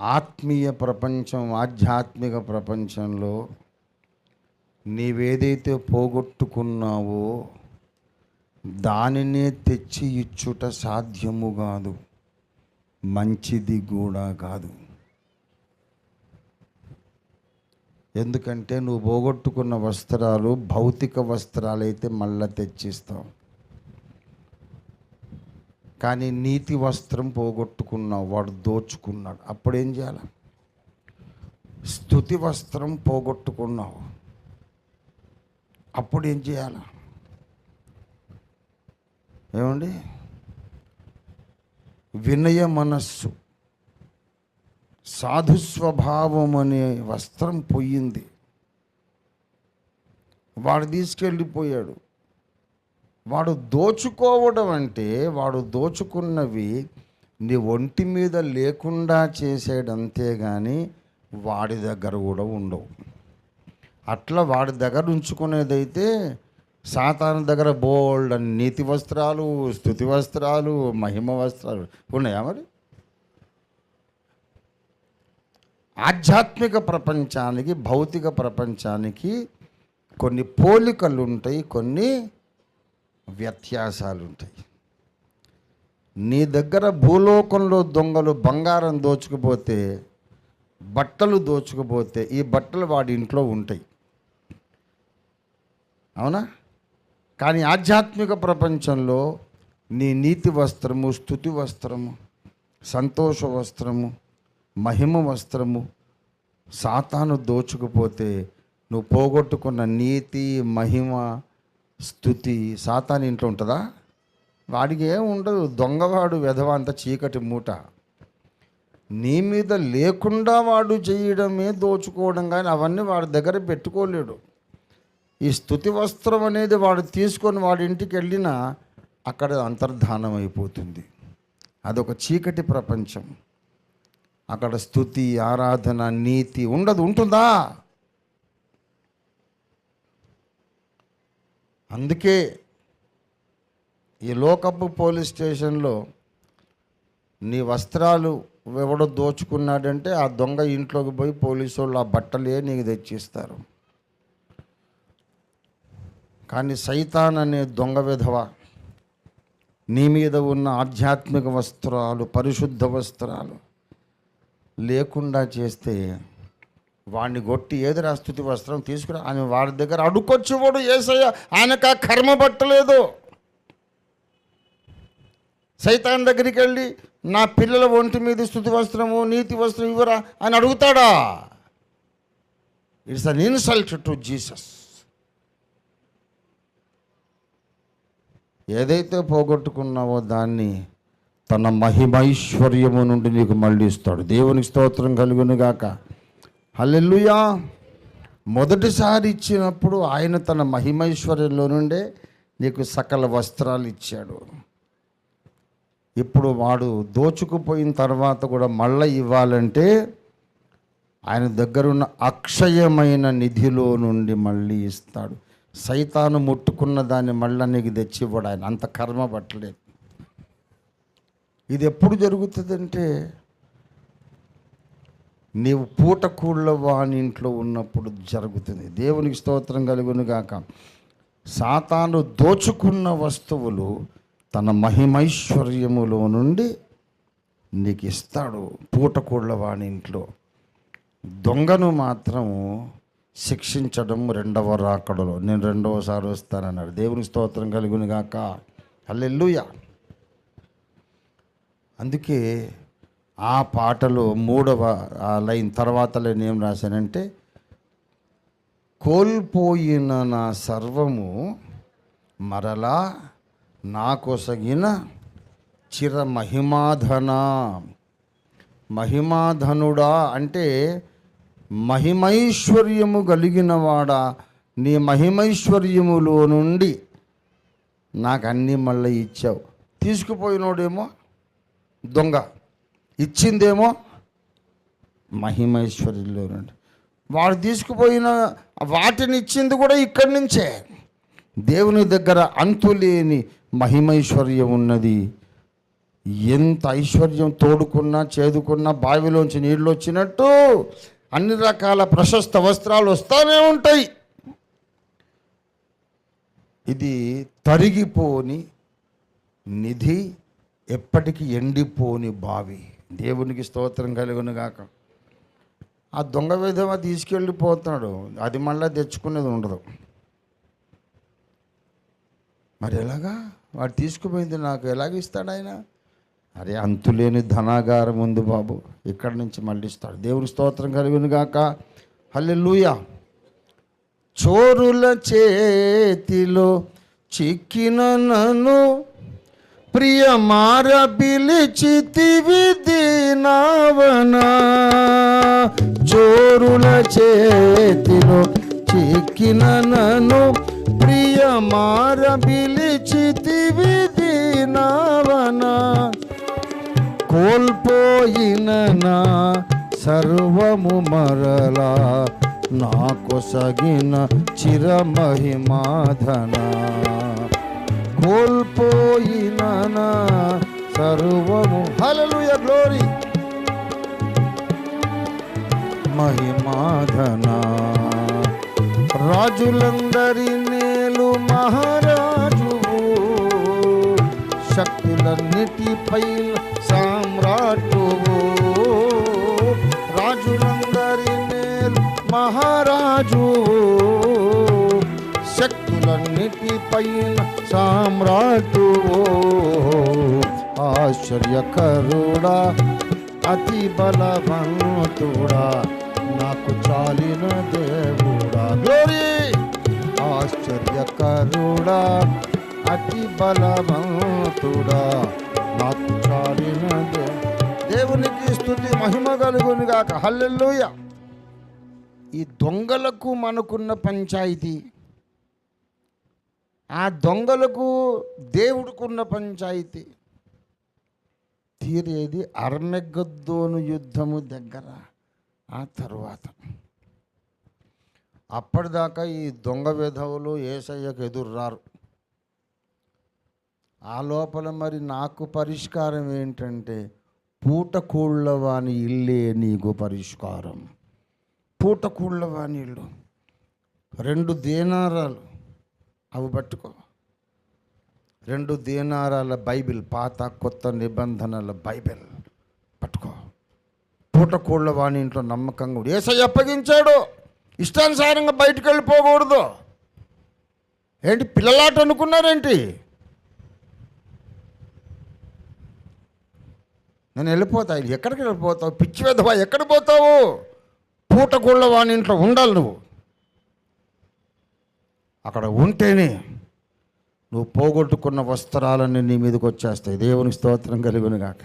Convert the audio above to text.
ఆత్మీయ ప్రపంచం ఆధ్యాత్మిక ప్రపంచంలో నీవేదైతే పోగొట్టుకున్నావో దానినే తెచ్చి ఇచ్చుట సాధ్యము కాదు. మంచిది కూడా కాదు. ఎందుకంటే నువ్వు పోగొట్టుకున్న వస్త్రాలు భౌతిక వస్త్రాలైతే మళ్ళా తెచ్చిస్తావు. కానీ నీతి వస్త్రం పోగొట్టుకున్నావు వాడు దోచుకున్నాడు. అప్పుడేం చేయాలి? స్థుతి వస్త్రం పోగొట్టుకున్నావు. అప్పుడు ఏం చేయాలి? ఏమండి? వినయ మనస్సు. సాధు స్వభావం అనే వస్త్రం పోయింది. వాడు తీసుకెళ్ళిపోయాడు. వాడు దోచుకోవడం అంటే వాడు దోచుకున్నవి నీ ఒంటి మీద లేకుండా చేసేడంతే కానీ వాడి దగ్గర కూడా ఉండవు. అట్లా వాడి దగ్గర ఉంచుకునేదైతే సాతాను దగ్గర బోల్డ్ అని నీతి వస్త్రాలు స్థుతి వస్త్రాలు మహిమ వస్త్రాలు ఉన్నాయా మరి? ఆధ్యాత్మిక ప్రపంచానికి భౌతిక ప్రపంచానికి కొన్ని పోలికలు ఉంటాయి కొన్ని వ్యత్యాసాలు ఉంటాయి నీ దగ్గర భూలోకంలో దొంగలు బంగారం దోచుకుపోతే బట్టలు దోచుకుపోతే ఈ బట్టలు వాడి ఇంట్లో ఉంటాయి. అవునా? కానీ ఆధ్యాత్మిక ప్రపంచంలో నీ నీతి వస్త్రము స్థుతి వస్త్రము సంతోష వస్త్రము మహిమ వస్త్రము సాతాను దోచుకుపోతే నువ్వు పోగొట్టుకున్న నీతి మహిమ స్థుతి సాతాను ఇంట్లో ఉంటుందా? వాడికి ఏం ఉండదు. దొంగవాడు వెధవ అంత చీకటి మూట. నీ మీద లేకుండా వాడు చేయడమే దోచుకోవడం కానీ అవన్నీ వాడి దగ్గర పెట్టుకోలేడు. ఈ స్థుతి వస్త్రం అనేది వాడు తీసుకొని వాడి ఇంటికి వెళ్ళినా అక్కడ అంతర్ధానం అయిపోతుంది. అదొక చీకటి ప్రపంచం. అక్కడ స్థుతి ఆరాధన నీతి ఉండదు. ఉంటుందా? అందుకే ఈ లోకపు పోలీస్ స్టేషన్లో నీ వస్త్రాలు ఎవడో దోచుకున్నాడంటే ఆ దొంగ ఇంట్లోకి పోయి పోలీసు వాళ్ళు ఆ బట్టలే నీకు తెచ్చిస్తారు. కానీ సైతాన్ అనే దొంగ విధవ నీ మీద ఉన్న ఆధ్యాత్మిక వస్త్రాలు పరిశుద్ధ వస్త్రాలు లేకుండా చేస్తే వాడిని కొట్టి ఏది రాస్తుతి వస్త్రం తీసుకురా? ఆయన వాడి దగ్గర అడుకొచ్చేవాడు ఏసయ్య. ఆయనకు ఆ కర్మ పట్టలేదు. సైతాన్ దగ్గరికి వెళ్ళి నా పిల్లల ఒంటి మీద స్థుతి వస్త్రము నీతి వస్త్రం ఇవ్వరా? అని అడుగుతాడా? It's an insult to Jesus. ఏదైతే పోగొట్టుకున్నావో దాన్ని తన మహిమైశ్వర్యము నుండి నీకు మళ్ళీ ఇస్తాడు దేవునికి స్తోత్రం కలుగునుగాక. గాక హల్లెల్లుయా మొదటిసారి ఇచ్చినప్పుడు ఆయన తన మహిమైశ్వర్యంలో నుండే నీకు సకల వస్త్రాలు ఇచ్చాడు. ఇప్పుడు వాడు దోచుకుపోయిన తర్వాత కూడా మళ్ళీ ఇవ్వాలంటే ఆయన దగ్గరున్న అక్షయమైన నిధిలో నుండి మళ్ళీ ఇస్తాడు. సైతాను ముట్టుకున్న దాన్ని మళ్ళీ నీకు తెచ్చివ్వడు ఆయన. అంత కర్మ పట్టలేదు. ఇది ఎప్పుడు జరుగుతుందంటే నీవు పూటకూళ్ళ వాని ఇంట్లో ఉన్నప్పుడు జరుగుతుంది. దేవునికి స్తోత్రం కలుగును గాక సాతాను దోచుకున్న వస్తువులు తన మహిమైశ్వర్యములో నుండి నీకు ఇస్తాడు పూటకూళ్ళ వాని ఇంట్లో దొంగను మాత్రం శిక్షించడం రెండవ రాకడలో. నేను రెండవసారి వస్తానన్నాడు. దేవుని స్తోత్రం కలుగును గాక అందుకే ఆ పాటలో మూడవ లైన్ తర్వాత లైన్ ఏం రాశానంటే కోల్పోయిన నా సర్వము మరలా నాకొసగిన చిర మహిమాధన. మహిమాధనుడా అంటే మహిమైశ్వర్యము కలిగినవాడా. నీ మహిమైశ్వర్యములో నుండి నాకు అన్నీ మళ్ళీ ఇచ్చావు. తీసుకుపోయినోడేమో దొంగ. ఇచ్చిందేమో మహిమేశ్వరుల్లో నుండి. వాడు తీసుకుపోయిన వాటిని ఇచ్చింది కూడా ఇక్కడి నుంచే. దేవుని దగ్గర అంతులేని మహిమైశ్వర్యం ఉన్నది. ఎంత ఐశ్వర్యం తోడుకున్నా చేదుకున్నా బావిలోంచి నీళ్ళు వచ్చినట్టు అన్ని రకాల ప్రశస్త వస్త్రాలు వస్తూనే ఉంటాయి. ఇది తరిగిపోని నిధి ఎప్పటికీ ఎండిపోని బావి. దేవునికి స్తోత్రం కలుగును గాక. ఆ దొంగ విధవ తీసుకెళ్ళిపోతాడు అది మళ్ళీ తెచ్చుకునేది ఉండదు. మరి ఎలాగా? వాడు తీసుకుపోయింది నాకు ఎలాగ ఇస్తాడు ఆయన? అరే అంతులేని ధనాగారం ఉంది బాబు. ఇక్కడి నుంచి మళ్ళీ ఇస్తాడు. దేవుని స్తోత్రం కలిగిన గాక. హల్లెలూయా. చోరుల చేతిలో చిక్కిన నన్ను మార పిలిచితివి దీనావనా. చోరుల చేతిలో చిక్కిన నను ప్రియ మార పిలిచితివి దీనావనా. కోల్పోయిన నా సర్వము మరలా నాకు సగిన చిరమహిమాధన. కోల్ పోయినా సర్వము. హలలుయ గ్లోరీ మహిమాధన. రాజులందరి నేలు మహారాజువు. శక్తులన్నిటిపై సామ్రాట్టువు రాజులందరి నేలు మహారాజు శక్తులన్నిటిపై ఆశ్చర్య ఆశ్చర్యకరుడా అతి బలవంతుడా నాకు చాలిన దేవుడా. గ్లోరీ ఆశ్చర్యకరుడా అతి బలవంతుడా నాకు చాలిన దేవునికి స్థుతి మహిమ కలుగును గాక. హల్లెలూయ ఈ దొంగలకు మనకున్న పంచాయతీ ఆ దొంగలకు దేవుడుకున్న పంచాయతీ. తీరేది అర్మెగద్దోను యుద్ధము దగ్గర ఆ తరువాత. అప్పటిదాకా ఈ దొంగ విధవులు ఏసయ్యకు ఎదుర్రారు. ఆ లోపల మరి నాకు పరిష్కారం ఏంటంటే పూటకూళ్ళవాని ఇల్లే నీకు పరిష్కారం. పూటకూళ్ళవాని ఇల్లు. రెండు దేనారాలు. అవి పట్టుకో. రెండు దీనారాల బైబిల్ పాత కొత్త నిబంధనల బైబిల్ పట్టుకో. పూటకోళ్ళ వాణి ఇంట్లో నమ్మకంగా ఉండు. అప్పగించాడు. ఇష్టానుసారంగా బయటకు వెళ్ళిపోకూడదు ఏంటి పిల్లలాట అనుకున్నారేంటి? నేను వెళ్ళిపోతా. ఎక్కడికి వెళ్ళిపోతావు? పిచ్చి వెదవా ఎక్కడ పోతావు? పూటకోళ్ళ వాణి ఇంట్లో ఉండాలి నువ్వు. అక్కడ ఉంటేనే నువ్వు పోగొట్టుకున్న వస్త్రాలన్నీ నీ మీదకి వచ్చేస్తాయి. దేవునికి స్తోత్రం కలిగిన గాక